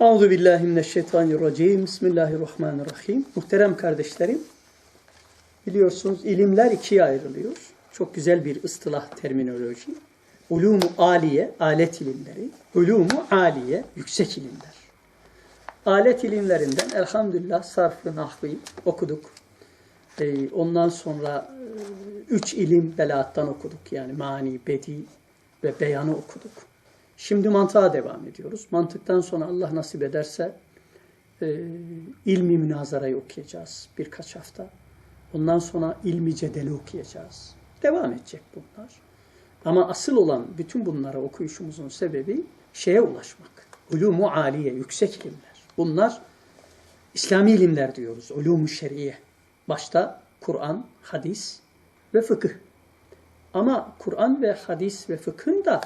Euzu billahi mineşşeytanirracim. Bismillahirrahmanirrahim. Muhterem kardeşlerim, biliyorsunuz ilimler ikiye ayrılıyor. Çok güzel bir ıstılah terminoloji. Ulumu aliye, alet ilimleri. Ulumu aliye, yüksek ilimler. Alet ilimlerinden elhamdülillah sarfı, nahvi okuduk. Ee, ondan sonra e, üç ilim belaattan okuduk. Yani mani, bedi ve beyanı okuduk. Şimdi mantığa devam ediyoruz. Mantıktan sonra Allah nasip ederse e, ilmi münazarayı okuyacağız birkaç hafta. Ondan sonra ilmi cedeli okuyacağız. Devam edecek bunlar. Ama asıl olan bütün bunları okuyuşumuzun sebebi şeye ulaşmak. Ulumu aliye, yüksek ilimler. Bunlar İslami ilimler diyoruz. Ulumu şeriye. Başta Kur'an, hadis ve fıkıh. Ama Kur'an ve hadis ve fıkhın da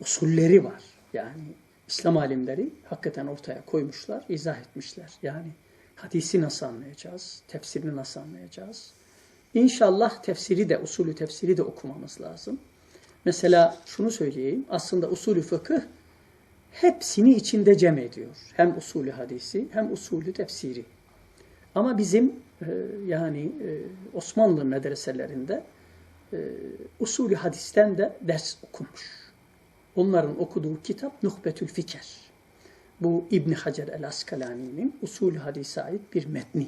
usulleri var. Yani İslam alimleri hakikaten ortaya koymuşlar, izah etmişler. Yani hadisi nasıl anlayacağız, tefsirini nasıl anlayacağız? İnşallah tefsiri de, usulü tefsiri de okumamız lazım. Mesela şunu söyleyeyim, aslında usulü fıkıh hepsini içinde cem ediyor. Hem usulü hadisi hem usulü tefsiri. Ama bizim e, yani e, Osmanlı medreselerinde e, usulü hadisten de ders okunmuş. Onların okuduğu kitap Nuhbetül Fikir. Bu İbn Hacer el Askalani'nin usulü hadise ait bir metni.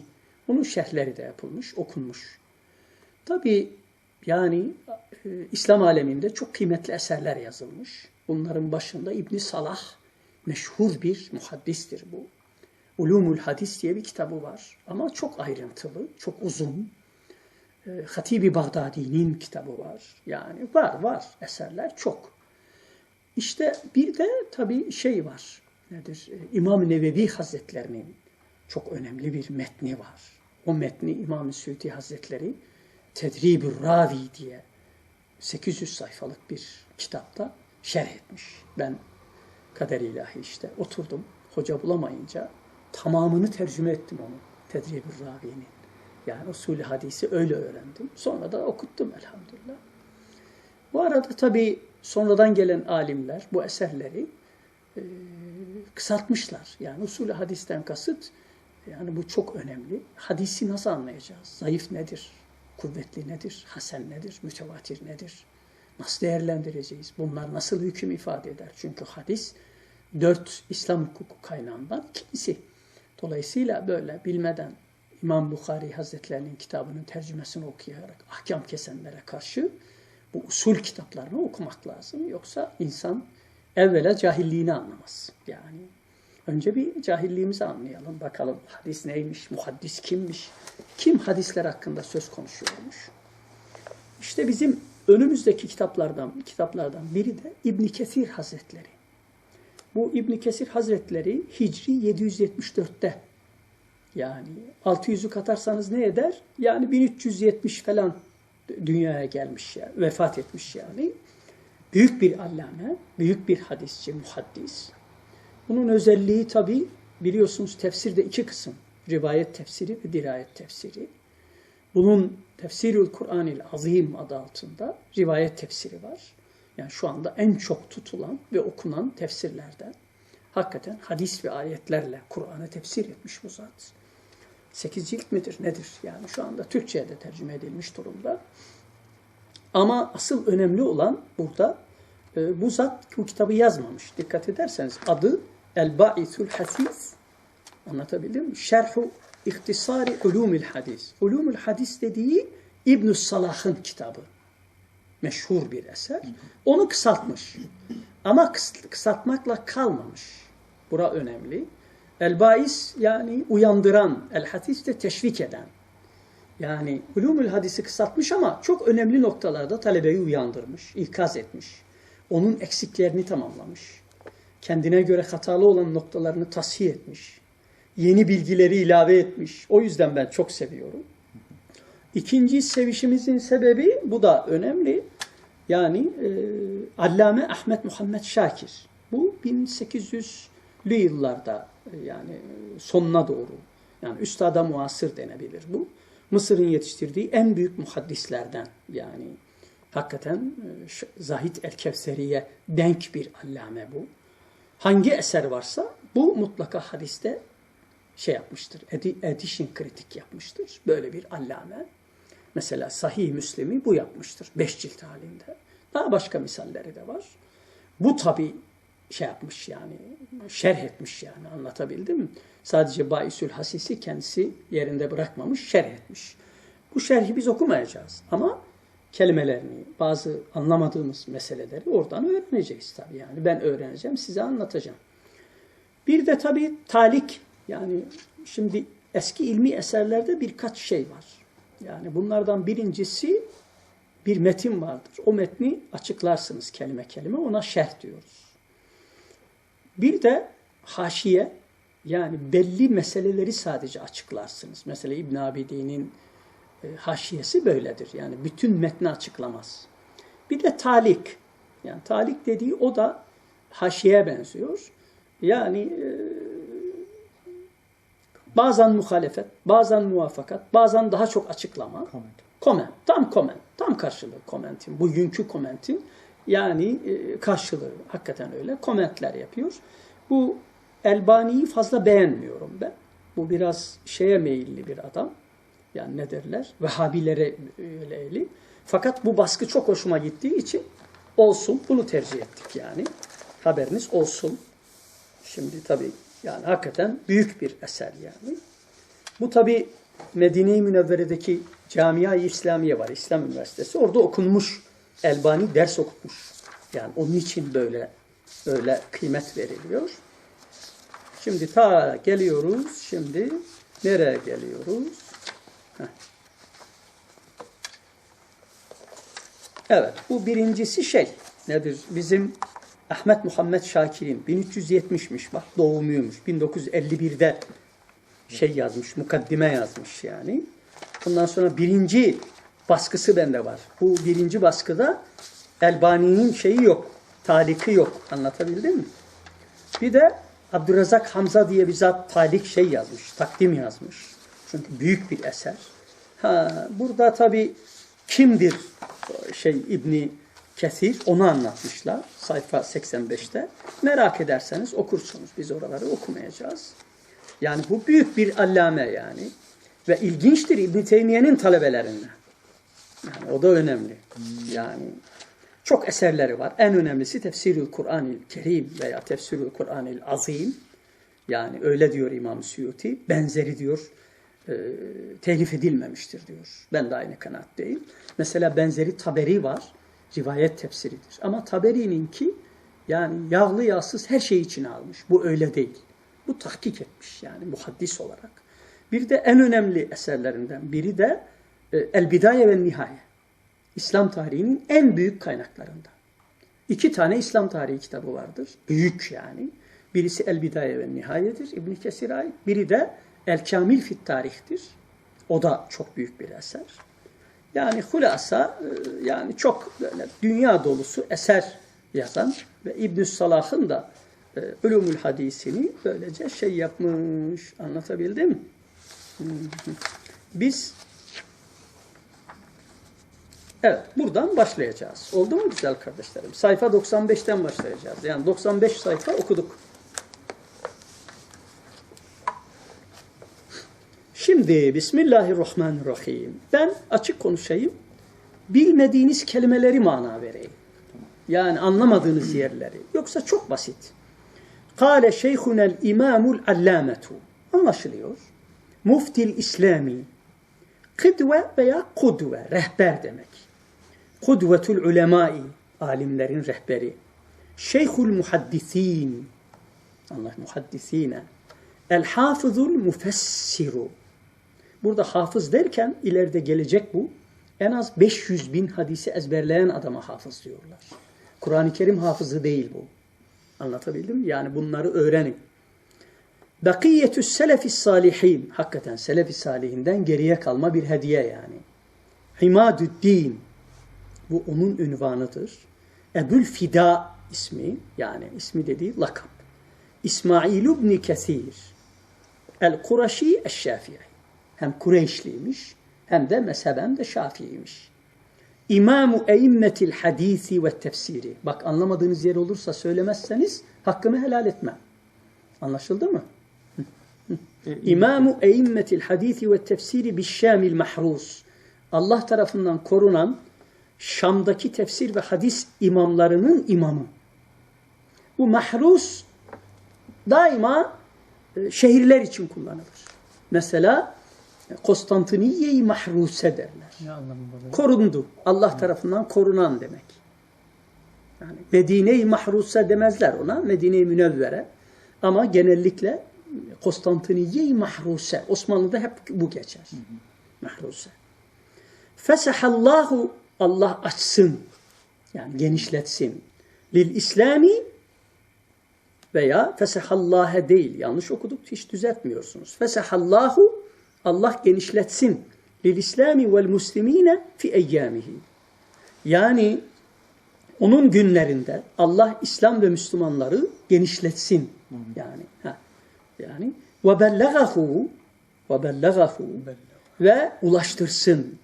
Onun şerhleri de yapılmış, okunmuş. Tabi yani e, İslam aleminde çok kıymetli eserler yazılmış. Bunların başında İbn Salah meşhur bir muhaddistir bu. Ulumul Hadis diye bir kitabı var. Ama çok ayrıntılı, çok uzun. E, Hatibi Bağdadi'nin kitabı var. Yani var var eserler çok. İşte bir de tabii şey var. Nedir? E, İmam Nevevi Hazretlerinin çok önemli bir metni var. O metni İmam-ı Suyuti Hazretleri Tedrib-ü Ravi diye 800 sayfalık bir kitapta şerh etmiş. Ben kader ilahi işte oturdum. Hoca bulamayınca tamamını tercüme ettim onu. Tedrib-ü Ravi'nin. Yani usulü hadisi öyle öğrendim. Sonra da okuttum elhamdülillah. Bu arada tabii sonradan gelen alimler bu eserleri e, kısaltmışlar. Yani usulü hadisten kasıt yani bu çok önemli. Hadisi nasıl anlayacağız? Zayıf nedir? Kuvvetli nedir? Hasen nedir? Mütevatir nedir? Nasıl değerlendireceğiz? Bunlar nasıl hüküm ifade eder? Çünkü hadis dört İslam hukuku kaynağından ikisi. Dolayısıyla böyle bilmeden İmam Bukhari Hazretlerinin kitabının tercümesini okuyarak ahkam kesenlere karşı bu usul kitaplarını okumak lazım. Yoksa insan evvela cahilliğini anlamaz. Yani önce bir cahilliğimizi anlayalım. Bakalım hadis neymiş, muhaddis kimmiş, kim hadisler hakkında söz konuşuyormuş. İşte bizim önümüzdeki kitaplardan kitaplardan biri de İbn Kesir Hazretleri. Bu İbn Kesir Hazretleri Hicri 774'te yani 600'ü katarsanız ne eder? Yani 1370 falan dünyaya gelmiş ya, vefat etmiş yani. Büyük bir allame, büyük bir hadisçi, muhaddis. Bunun özelliği tabi biliyorsunuz tefsirde iki kısım. Rivayet tefsiri ve dirayet tefsiri. Bunun Tefsirül Kur'anil Azim adı altında rivayet tefsiri var. Yani şu anda en çok tutulan ve okunan tefsirlerden. Hakikaten hadis ve ayetlerle Kur'an'ı tefsir etmiş bu zat. 8 cilt midir nedir? Yani şu anda Türkçe'ye de tercüme edilmiş durumda. Ama asıl önemli olan burada e, bu zat bu kitabı yazmamış. Dikkat ederseniz adı El-Ba'isul Hasis. Anlatabildim mi? Şerhu İhtisari Ulumul Hadis. Ulumul Hadis dediği ibn Salah'ın kitabı. Meşhur bir eser. Onu kısaltmış. Ama kısaltmakla kalmamış. Bura önemli. El-bais yani uyandıran, el-hadis de teşvik eden. Yani ulumul hadisi kısaltmış ama çok önemli noktalarda talebeyi uyandırmış, ikaz etmiş. Onun eksiklerini tamamlamış. Kendine göre hatalı olan noktalarını tasfiye etmiş. Yeni bilgileri ilave etmiş. O yüzden ben çok seviyorum. İkinci sevişimizin sebebi, bu da önemli. Yani e, Allame Ahmet Muhammed Şakir. Bu 1800'lü yıllarda yani sonuna doğru. Yani üstada muasır denebilir bu. Mısır'ın yetiştirdiği en büyük muhaddislerden yani hakikaten e, Zahid el-Kevseri'ye denk bir allame bu. Hangi eser varsa bu mutlaka hadiste şey yapmıştır. Edi, edition kritik yapmıştır. Böyle bir allame. Mesela Sahih Müslim'i bu yapmıştır. Beş cilt halinde. Daha başka misalleri de var. Bu tabi şey yapmış yani şerh etmiş yani anlatabildim? Sadece Baisül Hasisi kendisi yerinde bırakmamış, şerh etmiş. Bu şerhi biz okumayacağız ama kelimelerini, bazı anlamadığımız meseleleri oradan öğreneceğiz tabii yani. Ben öğreneceğim, size anlatacağım. Bir de tabii talik yani şimdi eski ilmi eserlerde birkaç şey var. Yani bunlardan birincisi bir metin vardır. O metni açıklarsınız kelime kelime ona şerh diyoruz. Bir de haşiye yani belli meseleleri sadece açıklarsınız. Mesela İbn Abidin'in e, haşiyesi böyledir. Yani bütün metni açıklamaz. Bir de talik. Yani talik dediği o da haşiye benziyor. Yani e, bazen muhalefet, bazen muvafakat, bazen daha çok açıklama. Comment. Comment. Tam comment. Tam karşılığı commentin. Bugünkü commentin yani e, karşılığı hakikaten öyle. Commentler yapıyor. Bu Elbani'yi fazla beğenmiyorum ben. Bu biraz şeye meyilli bir adam. Yani ne derler? Vehhabilere öyleyli. Fakat bu baskı çok hoşuma gittiği için olsun. Bunu tercih ettik yani. Haberiniz olsun. Şimdi tabii yani hakikaten büyük bir eser yani. Bu tabii Medine-i Münevvere'deki Camia-i İslamiye var, İslam Üniversitesi. Orada okunmuş, Elbani ders okutmuş. Yani onun için böyle öyle kıymet veriliyor. Şimdi ta geliyoruz, şimdi nereye geliyoruz? Heh. Evet, bu birincisi şey, nedir? Bizim Ahmet Muhammed Şakir'in 1370'miş bak doğumuymuş. 1951'de şey yazmış, mukaddime yazmış yani. Ondan sonra birinci baskısı bende var. Bu birinci baskıda Elbani'nin şeyi yok, taliki yok. Anlatabildim mi? Bir de Abdurrazak Hamza diye bir zat talik şey yazmış, takdim yazmış. Çünkü büyük bir eser. Ha, burada tabi kimdir şey İbni Kesir onu anlatmışlar sayfa 85'te. Merak ederseniz okursunuz. Biz oraları okumayacağız. Yani bu büyük bir allame yani. Ve ilginçtir İbn Teymiye'nin talebelerinden. Yani o da önemli. Yani çok eserleri var. En önemlisi Tefsirül Kur'anil Kerim veya Tefsirül Kur'anil Azim. Yani öyle diyor İmam Suyuti. Benzeri diyor e, telif edilmemiştir diyor. Ben de aynı kanaatteyim. Mesela benzeri Taberi var. Rivayet tefsiridir. Ama Taberi'ninki yani yağlı yağsız her şeyi içine almış. Bu öyle değil. Bu tahkik etmiş yani muhaddis olarak. Bir de en önemli eserlerinden biri de e, El Bidaye ve Nihaye. İslam tarihinin en büyük kaynaklarından. İki tane İslam tarihi kitabı vardır. Büyük yani. Birisi El Bidaye ve Nihaye'dir İbn Kesir'e ait. Biri de El Kamil Fit Tarih'tir. O da çok büyük bir eser. Yani hulasa e, yani çok böyle dünya dolusu eser yazan ve İbn Salah'ın da e, Ulumul Hadisini böylece şey yapmış. Anlatabildim mi? Biz Evet, buradan başlayacağız. Oldu mu güzel kardeşlerim? Sayfa 95'ten başlayacağız. Yani 95 sayfa okuduk. Şimdi Bismillahirrahmanirrahim. Ben açık konuşayım. Bilmediğiniz kelimeleri mana vereyim. Yani anlamadığınız yerleri. Yoksa çok basit. Kale şeyhunel imamul allametu. Anlaşılıyor. Muftil İslami. Kıdve veya kudve. Rehber demek. Kudvetul ulemai. Alimlerin rehberi. Şeyhul muhaddisin. Allah muhaddisine. El hafızul mufessiru. Burada hafız derken ileride gelecek bu. En az 500 bin hadisi ezberleyen adama hafız diyorlar. Kur'an-ı Kerim hafızı değil bu. Anlatabildim? Yani bunları öğrenin. Bakiyetü selefis salihin. Hakikaten selefi salihinden geriye kalma bir hediye yani. Himadüddin. Bu onun ünvanıdır. Ebul Fida ismi yani ismi dediği lakap. İsmail ibn Kesir. El Kuraşi Eşşafii. Hem Kureyşliymiş hem de mezheben de Şafiiymiş. İmamu eimmetil hadisi ve tefsiri. Bak anlamadığınız yer olursa söylemezseniz hakkımı helal etmem. Anlaşıldı mı? E, İmamu eimmetil hadisi ve tefsiri bişşamil mahrus. Allah tarafından korunan Şam'daki tefsir ve hadis imamlarının imamı. Bu mahrus daima e, şehirler için kullanılır. Mesela e, Konstantiniye-i mahruse derler. Ne? Korundu. Allah tarafından korunan demek. Yani Medine-i mahruse demezler ona. Medine-i münevvere. Ama genellikle Konstantiniye-i mahruse. Osmanlı'da hep bu geçer. Mahruse. Fesahallahu Allah açsın. Yani genişletsin. Lil İslami veya fesehallâhe değil. Yanlış okuduk hiç düzeltmiyorsunuz. Fesehallahu Allah genişletsin. Lil İslami vel muslimine fi eyyamihi. Yani onun günlerinde Allah İslam ve Müslümanları genişletsin. Yani ha. Yani ve bellagahu ve bellagahu ve ulaştırsın.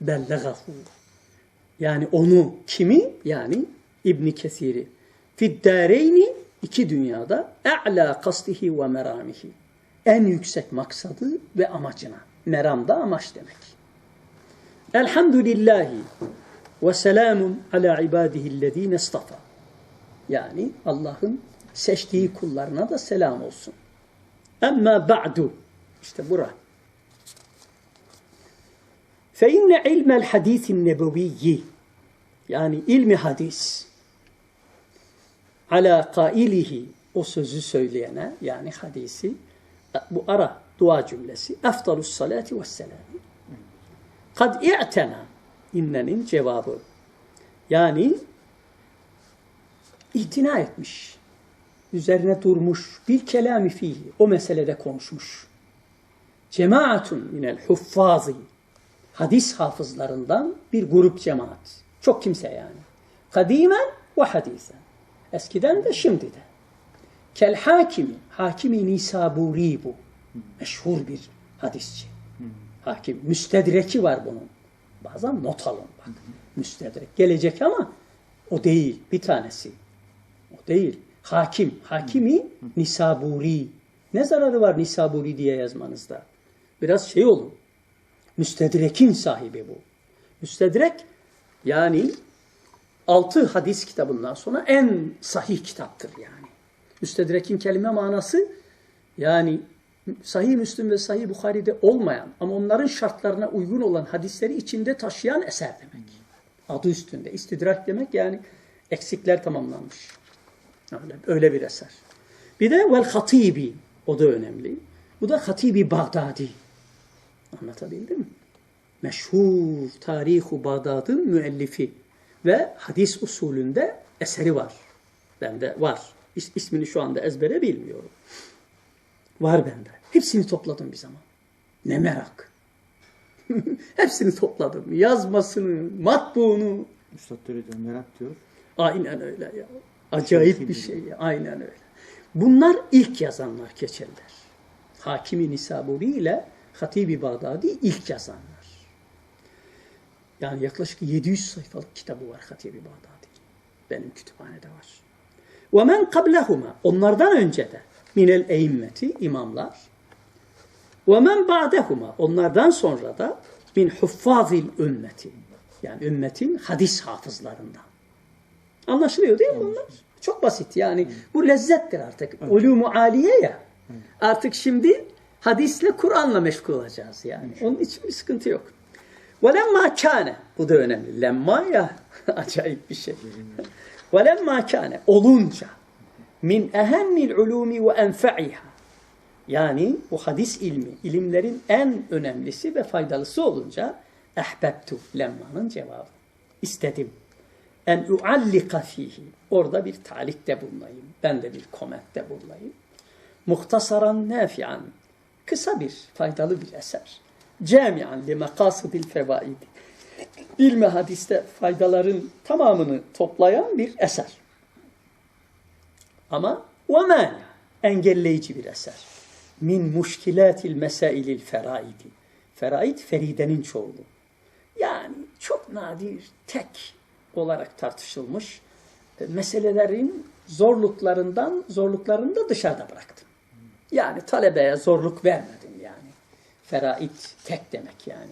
Bellagahu. Yani onu kimi? Yani İbn Kesir'i. Fiddâreyni iki dünyada e'lâ kastihi ve meramihi. En yüksek maksadı ve amacına. Meram da amaç demek. Elhamdülillahi ve selamun ala ibadihillezine istafa. Yani Allah'ın seçtiği kullarına da selam olsun. Amma ba'du. İşte bura. Fe inne ilmel hadisin nebeviyyi yani ilmi hadis ala kailihi o sözü söyleyene yani hadisi bu ara dua cümlesi efdalus salati ve selam. Kad i'tena innenin cevabı. Yani itina etmiş. Üzerine durmuş. Bir kelami fihi. O meselede konuşmuş. Cemaatun minel huffazi. Hadis hafızlarından bir grup cemaat. Çok kimse yani. Kadimen ve hadisen. Eskiden de şimdi de. Kel hakimi. Hakimi Nisaburi bu. Meşhur bir hadisçi. Hakim. Müstedreki var bunun. Bazen not alın bak. Müstedrek. Gelecek ama o değil. Bir tanesi. O değil. Hakim. Hakimi Nisaburi. Ne zararı var Nisaburi diye yazmanızda? Biraz şey olun. Müstedrek'in sahibi bu. Müstedrek yani altı hadis kitabından sonra en sahih kitaptır yani. Müstedrek'in kelime manası yani Sahih Müslim ve Sahih Bukhari'de olmayan ama onların şartlarına uygun olan hadisleri içinde taşıyan eser demek. Adı üstünde. İstidrak demek yani eksikler tamamlanmış. Öyle, öyle bir eser. Bir de vel hatibi. O da önemli. Bu da Hatibi Bağdadi. Anlatabildim mi? Meşhur Tarihu Bağdad'ın müellifi ve hadis usulünde eseri var. Bende var. İs, ismini şu anda ezbere bilmiyorum. Var bende. Hepsini topladım bir zaman. Ne merak. Hepsini topladım. Yazmasını, matbuğunu. Üstad öyle diyor, merak diyor. Aynen öyle ya. Acayip bir şey ya. Aynen öyle. Bunlar ilk yazanlar keçerler. Hakimi Nisaburi ile Hatibi Bağdadi ilk yazanlar. Yani yaklaşık 700 sayfalık kitabı var Hatibi Bağdadi. Benim kütüphanede var. Ve men kablehuma onlardan önce de minel eimmeti imamlar ve men ba'dehuma onlardan sonra da min huffazil ümmeti yani ümmetin hadis hafızlarından. Anlaşılıyor değil mi bunlar? Çok basit yani. Bu lezzettir artık. Ulumu aliye ya. Artık şimdi hadisle Kur'an'la meşgul olacağız yani. Onun için bir sıkıntı yok. Lemma kâne. Bu da önemli. Lemma ya. Acayip bir şey. Lemma kâne. Olunca. Min ehemmil ulumi ve enfe'iha. Yani bu hadis ilmi, ilimlerin en önemlisi ve faydalısı olunca ehbebtu lemmanın cevabı. İstedim. En uallika fihi. Orada bir talikte bulunayım. Ben de bir komentte bulunayım. Muhtasaran nafian. Kısa bir, faydalı bir eser. Camian li makasidil fevaidi. İlmi hadiste faydaların tamamını toplayan bir eser. Ama mâni. Engelleyici bir eser. Min muşkilatil mesailil feraidi. Feraid feridenin çoğulu. Yani çok nadir, tek olarak tartışılmış e, meselelerin zorluklarından, zorluklarını da dışarıda bıraktım. Yani talebeye zorluk vermedim yani. Feraid tek demek yani.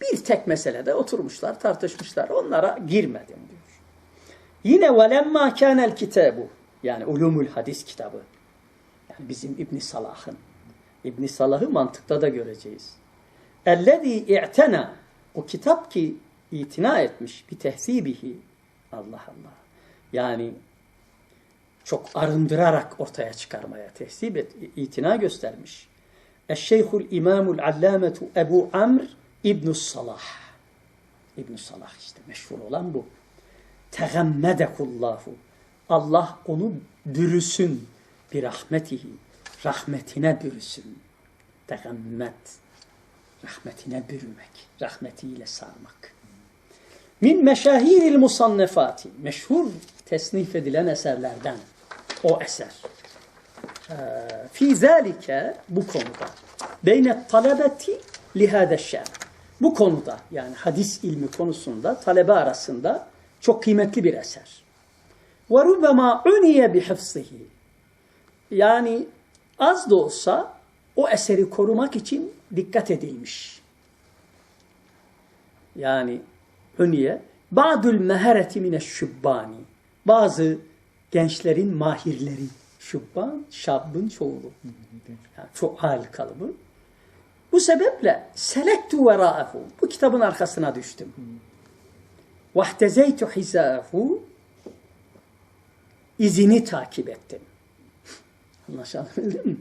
Bir tek meselede oturmuşlar, tartışmışlar. Onlara girmedim diyor. Yine velemma kânel kitabu yani ulumul hadis kitabı. Yani bizim İbn Salah'ın. İbn Salah'ı mantıkta da göreceğiz. Ellezî i'tena o kitap ki itina etmiş bir tehsibihi. Allah Allah. Yani çok arındırarak ortaya çıkarmaya tehsip et, itina göstermiş. Eşşeyhul İmamul Allametu Ebu Amr İbn Salah. İbn Salah işte meşhur olan bu. Tegammedekullahu. Allah onu bürüsün bir rahmetihi. Rahmetine bürüsün. Tegammet. Rahmetine bürümek. Rahmetiyle sarmak. Min meşahiril musannefati. Meşhur tesnif edilen eserlerden. O eser. Ee, Fi zalike bu konuda. Beyne talebeti lihâde şer. Bu konuda yani hadis ilmi konusunda talebe arasında çok kıymetli bir eser. Ve rubbema uniye bihifzihi. Yani az da olsa o eseri korumak için dikkat edilmiş. Yani uniye ba'dül mehereti mineşşubbani. Bazı gençlerin mahirleri. Şubban, şabbın çoğulu. Yani çok hal kalıbı. Bu sebeple selektu vera'ehu. Bu kitabın arkasına düştüm. Vahtezeytu hizâhu. izini takip ettim. Anlaşıldı mı?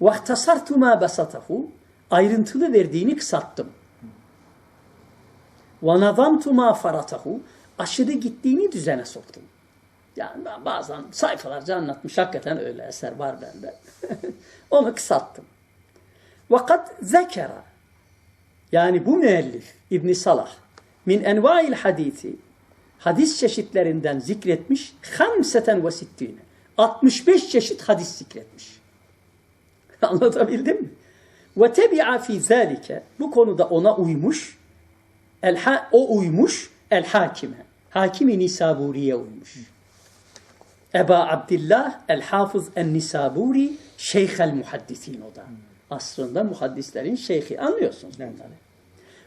Vahtasartu ma basatahu. Ayrıntılı verdiğini kısalttım. Ve nazamtu ma faratahu. Aşırı gittiğini düzene soktum. Yani ben bazen sayfalarca anlatmış. Hakikaten öyle eser var bende. Onu kısalttım. Vakat zekera yani bu müellif İbn Salah min envail hadisi hadis çeşitlerinden zikretmiş hamseten ve sittine 65 çeşit hadis zikretmiş. Anlatabildim mi? Ve tebi'a fi zalike bu konuda ona uymuş el o uymuş el hakime. Hakimi Nisaburi'ye uymuş. Eba Abdillah el Hafız en Nisaburi Şeyh el Muhaddisin o da. Aslında muhaddislerin şeyhi anlıyorsunuz bunları.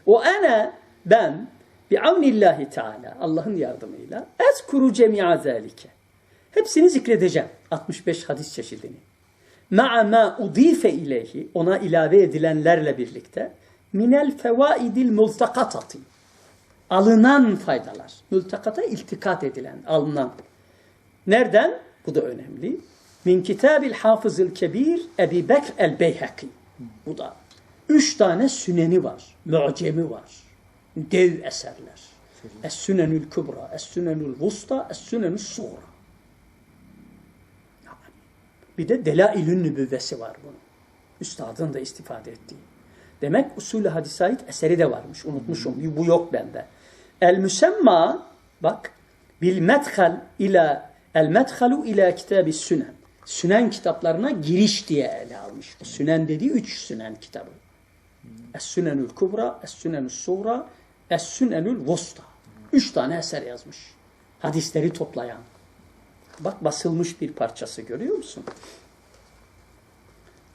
O ana ben bi avnillahi teala Allah'ın yardımıyla ezkuru cemi'a zalike. Hepsini zikredeceğim. 65 hadis çeşidini. Ma'a ma udife ileyhi ona ilave edilenlerle birlikte minel fevaidil multakatati alınan faydalar. Mültakata iltikat edilen, alınan. Nereden? Bu da önemli. Min kitabil hafızıl kebir Ebi Bekr el Beyhaki. Bu da. Üç tane süneni var. Mu'cemi var. Dev eserler. Es-Sünenül Kübra, Es-Sünenül Vusta, Es-Sünenül Suğra. Bir de Delailün Nübüvvesi var bunun. Üstadın da istifade ettiği. Demek usulü hadise ait eseri de varmış. Unutmuşum. Bu yok bende. El müsemma bak bil medhal ila el medhalu ila kitabı sünen. Sünen kitaplarına giriş diye ele almış. Bu sünen dediği üç sünen kitabı. Es-Sünenül Kubra, Es-Sünenül Suğra, Es-Sünenül Vusta. Üç tane eser yazmış. Hadisleri toplayan. Bak basılmış bir parçası görüyor musun?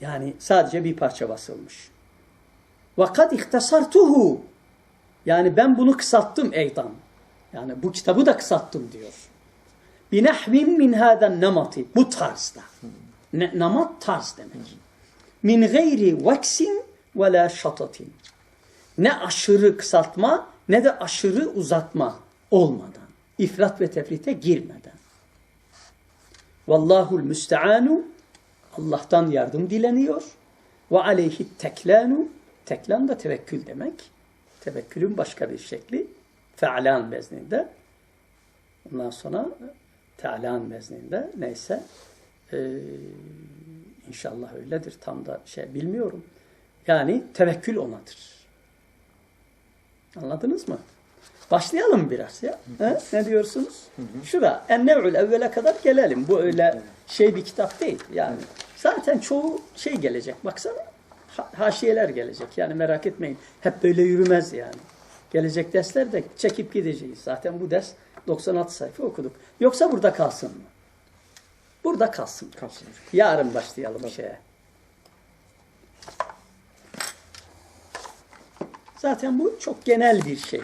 Yani sadece bir parça basılmış. Vakat ihtasartuhu. Yani ben bunu kısalttım eydan. Yani bu kitabı da kısalttım diyor. Binahvin min hâden namati. Bu tarzda. Ne, namat tarz demek. Min gayri vaksin ve la şatatin. Ne aşırı kısaltma ne de aşırı uzatma olmadan. İfrat ve tefrite girmeden. Vallahul müsteanu Allah'tan yardım dileniyor. Ve aleyhi teklanu teklan da tevekkül demek. Tevekkülün başka bir şekli. Fe'lan vezninde. Ondan sonra te'lan vezninde neyse ee, inşallah öyledir. Tam da şey bilmiyorum. Yani tevekkül onadır. Anladınız mı? Başlayalım biraz ya. He? Ne diyorsunuz? Şura Ennev'ül evvele kadar gelelim. Bu öyle şey bir kitap değil. Yani zaten çoğu şey gelecek. Baksana ha- haşiyeler gelecek. Yani merak etmeyin. Hep böyle yürümez yani. Gelecek derslerde çekip gideceğiz. Zaten bu ders 96 sayfa okuduk. Yoksa burada kalsın mı? Burada kalsın. kalsın. Yarın başlayalım Tabii. şeye. Zaten bu çok genel bir şey.